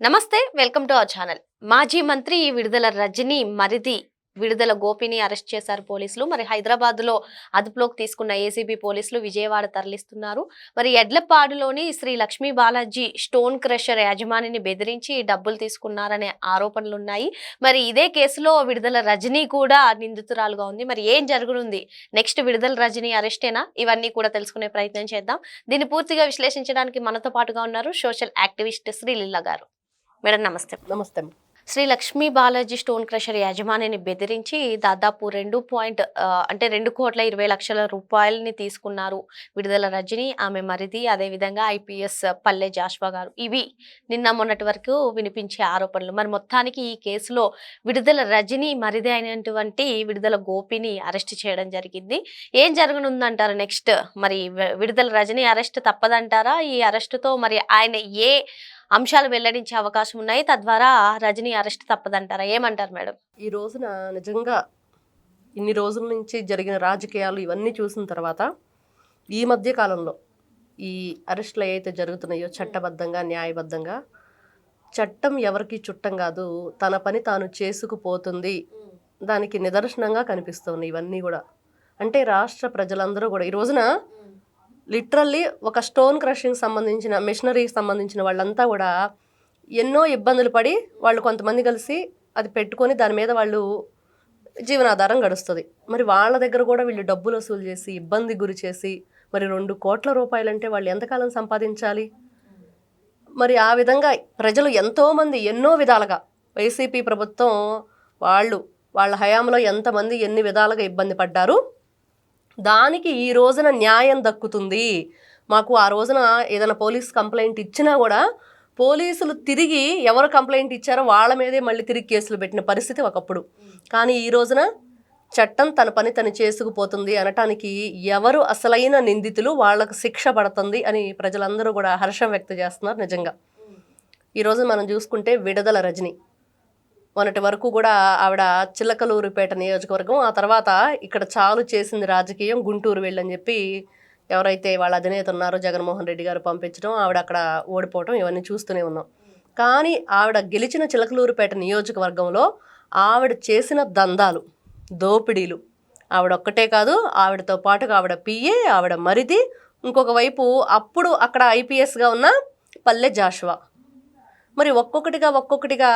నమస్తే welcome to our channel. మాజీ మంత్రి విడుదల రజని మరిది విడుదల గోపిని అరెస్ట్ చేశారు పోలీసులు. మరి హైదరాబాద్లో అదుపులోకి తీసుకున్న ఏసీబీ పోలీసులు విజయవాడ తరలిస్తున్నారు. మరి ఎడ్లపాడులోని శ్రీ లక్ష్మీ బాలాజీ స్టోన్ క్రషర్ యాజమానిని బెదిరించి డబ్బులు తీసుకున్నారనే ఆరోపణలు ఉన్నాయి మరి ఇదే కేసులో విడుదల రజనీ కూడా నిందితురాలుగా ఉంది. మరి ఏం జరగనుంది? నెక్స్ట్ విడుదల రజనీ అరెస్టేనా? ఇవన్నీ కూడా తెలుసుకునే ప్రయత్నం చేద్దాం. దీన్ని పూర్తిగా విశ్లేషించడానికి మనతో పాటుగా ఉన్నారు సోషల్ యాక్టివిస్ట్ శ్రీలీల గారు. మేడం నమస్తే. నమస్తే. శ్రీ లక్ష్మీ బాలాజీ స్టోన్ క్రషర్ యజమానిని బెదిరించి దాదాపు రెండు పాయింట్ అంటే రెండు కోట్ల ఇరవై లక్షల రూపాయలని తీసుకున్నారు విడుదల రజని ఆమె మరిది అదేవిధంగా ఐపీఎస్ పల్లె జాష్వా గారు. ఇవి నిన్న మొన్నటి వరకు వినిపించే ఆరోపణలు. మరి మొత్తానికి ఈ కేసులో విడుదల రజని మరిది అయినటువంటి విడుదల గోపిని అరెస్ట్ చేయడం జరిగింది. ఏం జరగనుందంటారు నెక్స్ట్? మరి విడుదల రజని అరెస్ట్ తప్పదంటారా? ఈ అరెస్టుతో మరి ఆయన ఏ అంశాలు వెల్లడించే అవకాశం ఉన్నాయి. తద్వారా రజనీ అరెస్ట్ తప్పదంటారా? ఏమంటారు మేడం? ఈ రోజున నిజంగా ఇన్ని రోజుల నుంచి జరిగిన రాజకీయాలు ఇవన్నీ చూసిన తర్వాత ఈ మధ్య కాలంలో ఈ అరెస్టులు ఏవైతే జరుగుతున్నాయో చట్టబద్ధంగా న్యాయబద్ధంగా చట్టం ఎవరికి చుట్టం కాదు తన పని తాను చేసుకుపోతుంది. దానికి నిదర్శనంగా కనిపిస్తుంది ఇవన్నీ కూడా. అంటే రాష్ట్ర ప్రజలందరూ కూడా ఈ రోజున లిటరల్లీ ఒక స్టోన్ క్రషింగ్ సంబంధించిన మిషనరీకి సంబంధించిన వాళ్ళంతా కూడా ఎన్నో ఇబ్బందులు పడి వాళ్ళు కొంతమంది కలిసి అది పెట్టుకొని దాని మీద వాళ్ళు జీవనాధారం గడుస్తుంది. మరి వాళ్ళ దగ్గర కూడా వీళ్ళు డబ్బులు వసూలు చేసి ఇబ్బంది గురి చేసి మరి రెండు కోట్ల రూపాయలంటే వాళ్ళు ఎంతకాలం సంపాదించాలి? మరి ఆ విధంగా ప్రజలు ఎంతోమంది ఎన్నో విధాలుగా వైసీపీ ప్రభుత్వం వాళ్ళు వాళ్ళ హయాంలో ఎంతమంది ఎన్ని విధాలుగా ఇబ్బంది పడ్డారు? దానికి ఈ రోజున న్యాయం దక్కుతుంది. మాకు ఆ రోజున ఏదైనా పోలీస్ కంప్లైంట్ ఇచ్చినా కూడా పోలీసులు తిరిగి ఎవరు కంప్లైంట్ ఇచ్చారో వాళ్ళ మీదే మళ్ళీ తిరిగి కేసులు పెట్టిన పరిస్థితి ఒకప్పుడు. కానీ ఈ రోజున చట్టం తన పని తను చేసుకుపోతుంది అనటానికి ఎవరు అసలైన నిందితులు వాళ్ళకు శిక్ష పడుతుంది అని ప్రజలందరూ కూడా హర్షం వ్యక్తం చేస్తున్నారు నిజంగా. ఈరోజు మనం చూసుకుంటే విడుదల రజని. మొన్నటి వరకు కూడా ఆవిడ చిల్లకలూరుపేట నియోజకవర్గం ఆ తర్వాత ఇక్కడ చాలు చేసింది రాజకీయం గుంటూరు వెళ్ళని చెప్పి ఎవరైతే వాళ్ళ అధినేత ఉన్నారో జగన్మోహన్ రెడ్డి గారు పంపించడం ఆవిడ అక్కడ ఓడిపోవడం ఇవన్నీ చూస్తూనే ఉన్నాం. కానీ ఆవిడ గెలిచిన చిలకలూరుపేట నియోజకవర్గంలో ఆవిడ చేసిన దందాలు దోపిడీలు ఆవిడ ఒక్కటే కాదు ఆవిడతో పాటుగా ఆవిడ పిఏ ఆవిడ మరిది ఇంకొక వైపు అప్పుడు అక్కడ ఐపీఎస్గా ఉన్న పల్లె జాషువా. మరి ఒక్కొక్కటిగా ఒక్కొక్కటిగా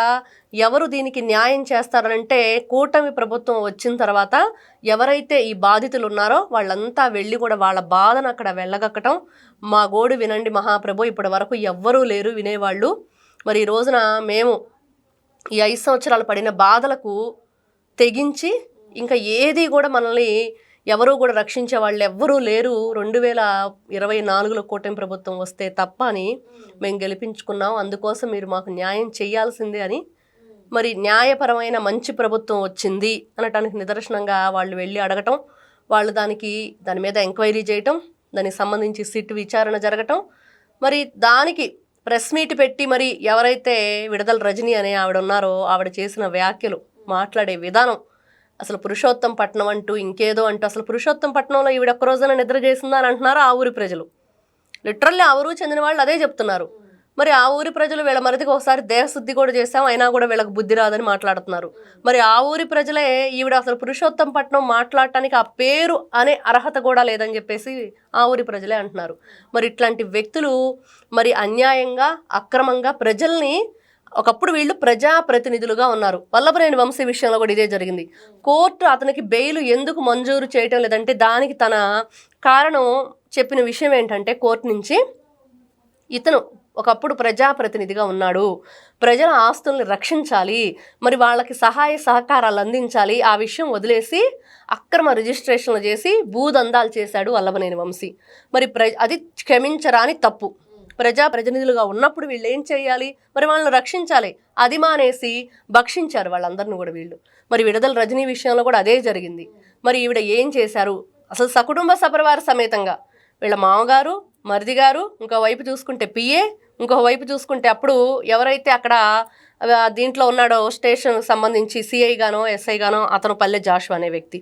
ఎవరు దీనికి న్యాయం చేస్తారనంటే కూటమి ప్రభుత్వం వచ్చిన తర్వాత ఎవరైతే ఈ బాధితులు ఉన్నారో వాళ్ళంతా వెళ్ళి కూడా వాళ్ళ బాధను అక్కడ వెళ్ళగక్కటం మా గోడు వినండి మహాప్రభు ఇప్పటి వరకు ఎవ్వరూ లేరు వినేవాళ్ళు. మరి ఈ రోజున మేము ఈ ఐదు సంవత్సరాలు పడిన బాధలకు తెగించి ఇంకా ఏది కూడా మనల్ని ఎవరూ కూడా రక్షించే వాళ్ళు ఎవ్వరూ లేరు. రెండు వేల ఇరవై నాలుగులో కూటమి ప్రభుత్వం వస్తే తప్ప అని మేము గెలిపించుకున్నాం. అందుకోసం మీరు మాకు న్యాయం చేయాల్సిందే అని. మరి న్యాయపరమైన మంచి ప్రభుత్వం వచ్చింది అనటానికి నిదర్శనంగా వాళ్ళు వెళ్ళి అడగటం వాళ్ళు దానికి దాని మీద ఎంక్వైరీ చేయటం దానికి సంబంధించి సిట్ విచారణ జరగటం. మరి దానికి ప్రెస్ మీట్ పెట్టి మరి ఎవరైతే విడుదల రజని అనే ఆవిడ ఉన్నారో ఆవిడ చేసిన వ్యాఖ్యలు మాట్లాడే విధానం అసలు పురుషోత్తం పట్నం అంటూ ఇంకేదో అంటూ అసలు పురుషోత్తం పట్నంలో ఈవిడ ఒక్క రోజున నిద్ర చేసిందా అని అంటున్నారు ఆ ఊరి ప్రజలు? లిటరల్లీ ఆ ఊరు చెందిన వాళ్ళు అదే చెప్తున్నారు. మరి ఆ ఊరి ప్రజలు వీళ్ళ మరిదికి ఒకసారి దేహశుద్ధి కూడా చేశాం అయినా కూడా వీళ్ళకి బుద్ధి రాదని మాట్లాడుతున్నారు. మరి ఆ ఊరి ప్రజలే ఈవిడ అసలు పురుషోత్తం పట్నం మాట్లాడటానికి ఆ పేరు అనే అర్హత కూడా లేదని చెప్పేసి ఆ ఊరి ప్రజలే అంటున్నారు. మరి ఇట్లాంటి వ్యక్తులు మరి అన్యాయంగా అక్రమంగా ప్రజల్ని ఒకప్పుడు వీళ్ళు ప్రజాప్రతినిధులుగా ఉన్నారు. వల్లభనేని వంశీ విషయంలో కూడా ఇదే జరిగింది. కోర్టు అతనికి బెయిల్ ఎందుకు మంజూరు చేయటం లేదంటే దానికి తన కారణం చెప్పిన విషయం ఏంటంటే కోర్టు నుంచి ఇతను ఒకప్పుడు ప్రజాప్రతినిధిగా ఉన్నాడు. ప్రజల ఆస్తుల్ని రక్షించాలి. మరి వాళ్ళకి సహాయ సహకారాలు అందించాలి. ఆ విషయం వదిలేసి అక్రమ రిజిస్ట్రేషన్లు చేసి భూదందాలు చేశాడు వల్లభనేని వంశీ. మరి ప్ర అది క్షమించరాని తప్పు. ప్రజా ప్రతినిధులుగా ఉన్నప్పుడు వీళ్ళు ఏం చేయాలి? మరి వాళ్ళని రక్షించాలి. అది మానేసి భక్షించారు వాళ్ళందరిని కూడా వీళ్ళు. మరి విడుదల రజనీ విషయంలో కూడా అదే జరిగింది. మరి ఈవిడ ఏం చేశారు? అసలు సకుటుంబ సపరివార సమేతంగా వీళ్ళ మామగారు మరిది గారు ఇంకో వైపు చూసుకుంటే పిఏ ఇంకో వైపు చూసుకుంటే అప్పుడు ఎవరైతే అక్కడ దీంట్లో ఉన్నాడో స్టేషన్ సంబంధించి సిఐ గానో ఎస్ఐ గానో అతను పల్లె జాషు అనే వ్యక్తి.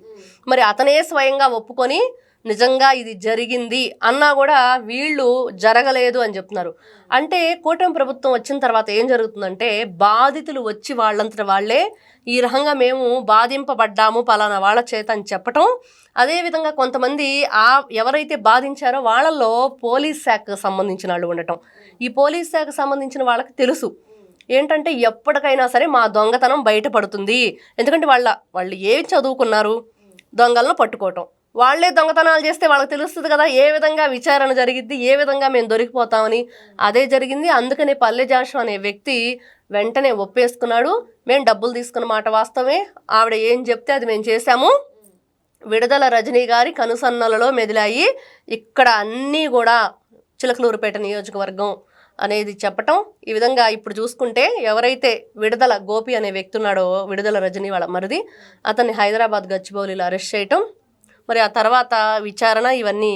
మరి అతనే స్వయంగా ఒప్పుకొని నిజంగా ఇది జరిగింది అన్నా కూడా వీళ్ళు జరగలేదు అని చెప్తున్నారు. అంటే కూటమి ప్రభుత్వం వచ్చిన తర్వాత ఏం జరుగుతుందంటే బాధితులు వచ్చి వాళ్ళంతట వాళ్ళే ఈ రకంగా మేము బాధింపబడ్డాము పలానా వాళ్ళ చేత అని చెప్పటం. అదేవిధంగా కొంతమంది ఆ ఎవరైతే బాధించారో వాళ్ళల్లో పోలీస్ శాఖకు సంబంధించిన వాళ్ళు ఉండటం. ఈ పోలీస్ శాఖకు సంబంధించిన వాళ్ళకి తెలుసు. ఏంటంటే ఎప్పటికైనా సరే మా దొంగతనం బయటపడుతుంది. ఎందుకంటే వాళ్ళ వాళ్ళు ఏం చదువుకున్నారు? దొంగలను పట్టుకోవటం. వాళ్ళే దొంగతనాలు చేస్తే వాళ్ళకి తెలుస్తుంది కదా ఏ విధంగా విచారణ జరిగిద్ది ఏ విధంగా మేము దొరికిపోతామని. అదే జరిగింది. అందుకనే పల్లె జాషు అనే వ్యక్తి వెంటనే ఒప్పేసుకున్నాడు. మేము డబ్బులు తీసుకున్న మాట వాస్తవమే. ఆవిడ ఏం చెప్తే అది మేము చేశాము. విడుదల రజనీ గారి కనుసన్నలలో మెదిలాయి. ఇక్కడ అన్నీ కూడా చిలకలూరుపేట నియోజకవర్గం అనేది చెప్పటం. ఈ విధంగా ఇప్పుడు చూసుకుంటే ఎవరైతే విడుదల గోపి అనే వ్యక్తి ఉన్నాడో విడుదల రజనీ వాళ్ళ మరిది అతన్ని హైదరాబాద్ గచ్చిబౌలిలో అరెస్ట్ చేయటం. మరి ఆ తర్వాత విచారణ ఇవన్నీ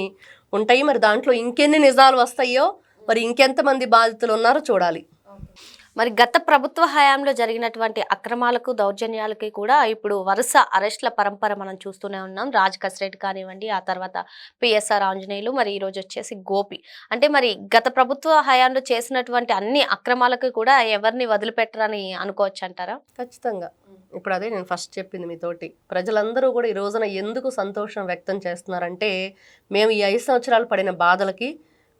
ఉంటాయి. మరి దాంట్లో ఇంకెన్ని నిజాలు వస్తాయో మరి ఇంకెంతమంది బాధితులు ఉన్నారో చూడాలి. మరి గత ప్రభుత్వ హయాంలో జరిగినటువంటి అక్రమాలకు దౌర్జన్యాలకి కూడా ఇప్పుడు వరుస అరెస్ట్ల పరంపర మనం చూస్తూనే ఉన్నాం. రాజ్ కస్రెడ్ కానివ్వండి ఆ తర్వాత పిఎస్ఆర్ ఆంజనేయులు మరి ఈ రోజు వచ్చేసి గోపి. అంటే మరి గత ప్రభుత్వ హయాంలో చేసినటువంటి అన్ని అక్రమాలకు కూడా ఎవరిని వదిలిపెట్టరని అనుకోవచ్చు అంటారా ఖచ్చితంగా. ఇప్పుడు అదే నేను ఫస్ట్ చెప్పింది మీతోటి. ప్రజలందరూ కూడా ఈ రోజున ఎందుకు సంతోషం వ్యక్తం చేస్తున్నారంటే మేము ఈ ఐదు సంవత్సరాలు పడిన బాధలకి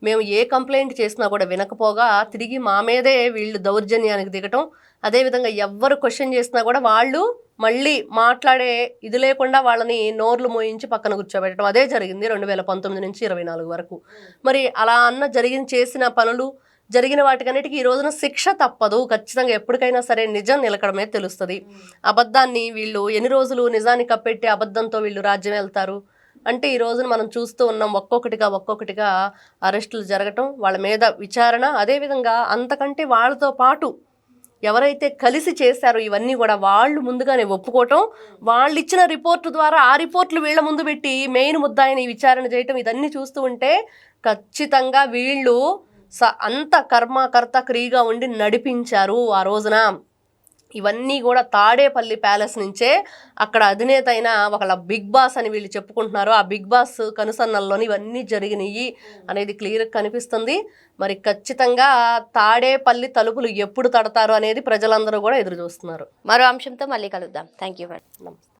మేము ఏ కంప్లైంట్ చేసినా కూడా వినకపోగా తిరిగి మా మీదే వీళ్ళు దౌర్జన్యానికి దిగటం అదేవిధంగా ఎవ్వరు క్వశ్చన్ చేసినా కూడా వాళ్ళు మళ్ళీ మాట్లాడే ఇది లేకుండా వాళ్ళని నోర్లు మోయించి పక్కన కూర్చోబెట్టడం. అదే జరిగింది రెండు వేల పంతొమ్మిది నుంచి ఇరవై నాలుగు వరకు. మరి అలా అన్న జరిగిన చేసిన పనులు జరిగిన వాటికన్నిటికీ ఈ రోజున శిక్ష తప్పదు. ఖచ్చితంగా ఎప్పటికైనా సరే నిజం నిలకడమే తెలుస్తుంది. అబద్ధాన్ని వీళ్ళు ఎన్ని రోజులు నిజాన్ని కప్పెట్టి అబద్ధంతో వీళ్ళు రాజ్యం వెళ్తారు? అంటే ఈ రోజున మనం చూస్తూ ఉన్నాం ఒక్కొక్కటిగా ఒక్కొక్కటిగా అరెస్టులు జరగటం వాళ్ళ మీద విచారణ. అదేవిధంగా అంతకంటే వాళ్ళతో పాటు ఎవరైతే కలిసి చేశారో ఇవన్నీ కూడా వాళ్ళు ముందుగానే ఒప్పుకోవటం వాళ్ళు ఇచ్చిన రిపోర్టు ద్వారా ఆ రిపోర్ట్లు వీళ్ళ ముందు పెట్టి మెయిన్ ముద్దాయిని విచారణ చేయటం ఇదన్నీ చూస్తూ ఉంటే ఖచ్చితంగా వీళ్ళు స అంత కర్మకర్త క్రియగా ఉండి నడిపించారు ఆ రోజున. ఇవన్నీ కూడా తాడేపల్లి ప్యాలెస్ నుంచే అక్కడ అధినేత అయిన ఒకళ్ళ బిగ్ బాస్ అని వీళ్ళు చెప్పుకుంటున్నారు. ఆ బిగ్ బాస్ కనుసన్నల్లోని ఇవన్నీ జరిగినాయి అనేది క్లియర్ కనిపిస్తుంది. మరి ఖచ్చితంగా తాడేపల్లి తలుపులు ఎప్పుడు తడతారు అనేది ప్రజలందరూ కూడా ఎదురు చూస్తున్నారు. మరో అంశంతో మళ్ళీ కలుద్దాం. థ్యాంక్ యూ నమస్తే.